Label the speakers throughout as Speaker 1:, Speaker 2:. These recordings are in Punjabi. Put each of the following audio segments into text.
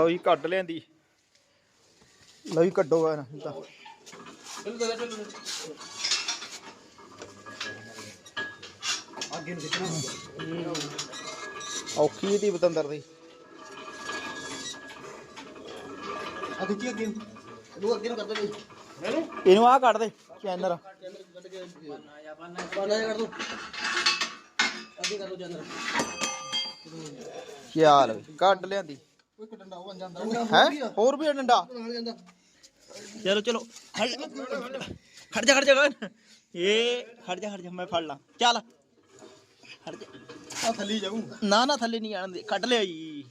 Speaker 1: ਲਓ ਜੀ ਕੱਢ ਲਿਆਂਦੀ। ਲਓ ਜੀ ਕੱਢੋ ਆ ਤਾਂ
Speaker 2: ਅੱਗੇ ਨੂੰ ਖਿੱਚਣਾ
Speaker 1: ਔਖੀ ਦੀ ਬਤੰਦਰ ਦੀ।
Speaker 2: ਆ ਖਿੱਚੀ ਅੱਗੇ ਨੂੰ। ਇਹਨੂੰ ਅੱਗੇ ਨੂੰ ਕਰ ਦੇ।
Speaker 1: ਇਹਨੂੰ? ਆ ਕੱਢ ਦੇ ਚੈਨਰ।
Speaker 2: ਕੱਢ ਕੇ ਪਾਣਾ ਕਰ ਦੋ। ਅੱਗੇ ਕਰ ਦੋ ਜਨਰ
Speaker 1: ਚੱਲ ਵੀ, ਕੱਢ ਲਿਆਂਦੀ।
Speaker 2: ਡੰਡਾ ਉਹ ਬਣ ਜਾਂਦਾ
Speaker 1: ਹੈ? ਹੋਰ ਵੀ ਆ। ਡੰਡਾ?
Speaker 2: ਨਾਲ ਜਾਂਦਾ।
Speaker 1: ਚਲੋ ਚਲੋ। ਖੜ ਖੜ ਜਾ ਖੜ ਜਾ। ਇਹ ਖੜ ਜਾ ਖੜ ਜਾ ਮੈਂ ਫੜ ਲਾਂ। ਚੱਲ। ਖੜ ਜਾ।
Speaker 2: ਆ ਥੱਲੇ ਜਾਊ
Speaker 1: ਨਾ ਨਾ ਥੱਲੇ ਨਹੀਂ ਆਣ ਦੇ। ਕੱਢ ਲਿਆ ਜੀ।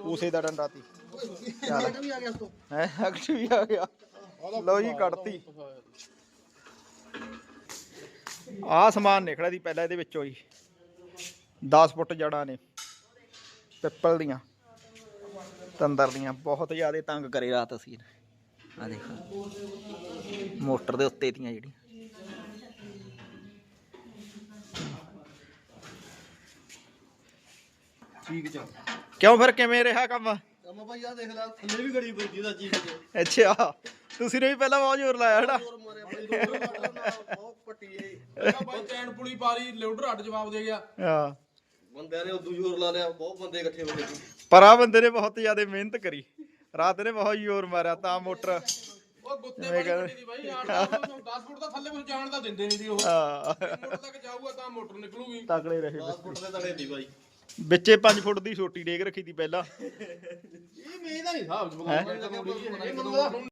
Speaker 1: ਉਸੇ ਦਾ ਡੰਡਾ ਤੀ
Speaker 2: ਚੱਲ। ਵੀ ਆ ਗਿਆ ਉਸ ਤੋਂ।
Speaker 1: ਹੈ ਅਕਸ਼ ਵੀ ਆ ਗਿਆ। ਲਓ ਜੀ ਕੱਢਤੀ। ਆ ਸਮਾਨ ਨਿਕਲਿਆ ਦੀ ਪਹਿਲਾਂ ਇਹਦੇ ਵਿੱਚੋਂ ਹੀ 10 ਫੁੱਟ ਜੜਾਂ ਨੇ। ਪਿੱਪਲ ਦੀਆਂ। ਤੰਦਰ ਦੀਆਂ ਬਹੁਤ ਜ਼ਿਆਦਾ ਤੰਗ ਕਰੇ ਰਾਤ ਅਸੀਂ ਆ ਦੇਖੋ। ਮੋਟਰ ਦੇ ਉੱਤੇ ਦੀਆਂ ਜਿਹੜੀਆਂ।
Speaker 2: ਠੀਕ ਚੱਲ
Speaker 1: ਕਿਉਂ ਫਿਰ ਕਿਵੇਂ ਰਿਹਾ ਕੰਮ?
Speaker 2: ਕੰਮ ਭਾਈ ਆ ਦੇਖ ਲੈ ਥੱਲੇ ਵੀ ਗੜੀ ਪੈਂਦੀ ਦਾ ਚੀਜ਼ ਤੇ
Speaker 1: ਅੱਛਾ ਤੁਸੀਂ ਨੇ ਵੀ ਪਹਿਲਾਂ ਬਹੁਤ ਜ਼ੋਰ ਲਾਇਆ ਹਨਾ?
Speaker 2: ਹੋਰ ਮਾਰਿਆ ਭਾਈ ਦੋ ਬਹੁਤ ਪੱਟੀ ਏ
Speaker 3: ਬਾਈ ਚੈਨ ਪੁਲੀ ਪਾਰੀ ਲੋਡਰ ਅੱਡ ਜਵਾਬ ਦੇ ਗਿਆ।
Speaker 1: ਹਾਂ।
Speaker 2: ਬੰਦਿਆਂ ਨੇ ਉਦੋਂ ਜ਼ੋਰ ਲਾ ਲਿਆ ਬਹੁਤ ਬੰਦੇ ਇਕੱਠੇ ਹੋ ਗਏ।
Speaker 1: ਪਰ ਆ ਬੰਦੇ ਨੇ ਬਹੁਤ ਜ਼ਿਆਦਾ ਮਿਹਨਤ ਕਰੀ। ਰਾਤ ਨੇ ਬਹੁਤ ਜ਼ੋਰ ਮਾਰਿਆ ਤਾਂ ਮੋਟਰ।
Speaker 3: ਉਹ ਗੁੱਤੇ
Speaker 1: ਮੈਂ
Speaker 3: ਬੜੀ
Speaker 1: ਕਹਿੰਦਾ-
Speaker 3: ਦੀ ਬਾਈ 10 ਫੁੱਟ ਦਾ ਥੱਲੇ ਕੁਝ ਜਾਣ ਦਾ ਦਿੰਦੇ ਨਹੀਂ ਦੀ ਉਹ।
Speaker 1: ਹਾਂ।
Speaker 3: ਮੋਟਰ ਤੱਕ ਜਾਊਗਾ ਤਾਂ ਮੋਟਰ ਨਿਕਲੂਗੀ।
Speaker 1: ਤਕੜੇ ਰਹੇ
Speaker 2: 10 ਫੁੱਟ ਦੇ ਤੜੇ ਦੀ ਭਾਈ
Speaker 1: ਵਿੱਚੇ 5 ਫੁੱਟ ਦੀ ਛੋਟੀ ਡੇਗ ਰੱਖੀ ਤੀ ਪਹਿਲਾਂ।
Speaker 3: ਇਹ ਮੇਂ ਦਾ ਨਹੀਂ ਹਿਸਾਬ ਚ ਬਗਾਉਂਦਾ ਇਹ ਮੈਨੂੰ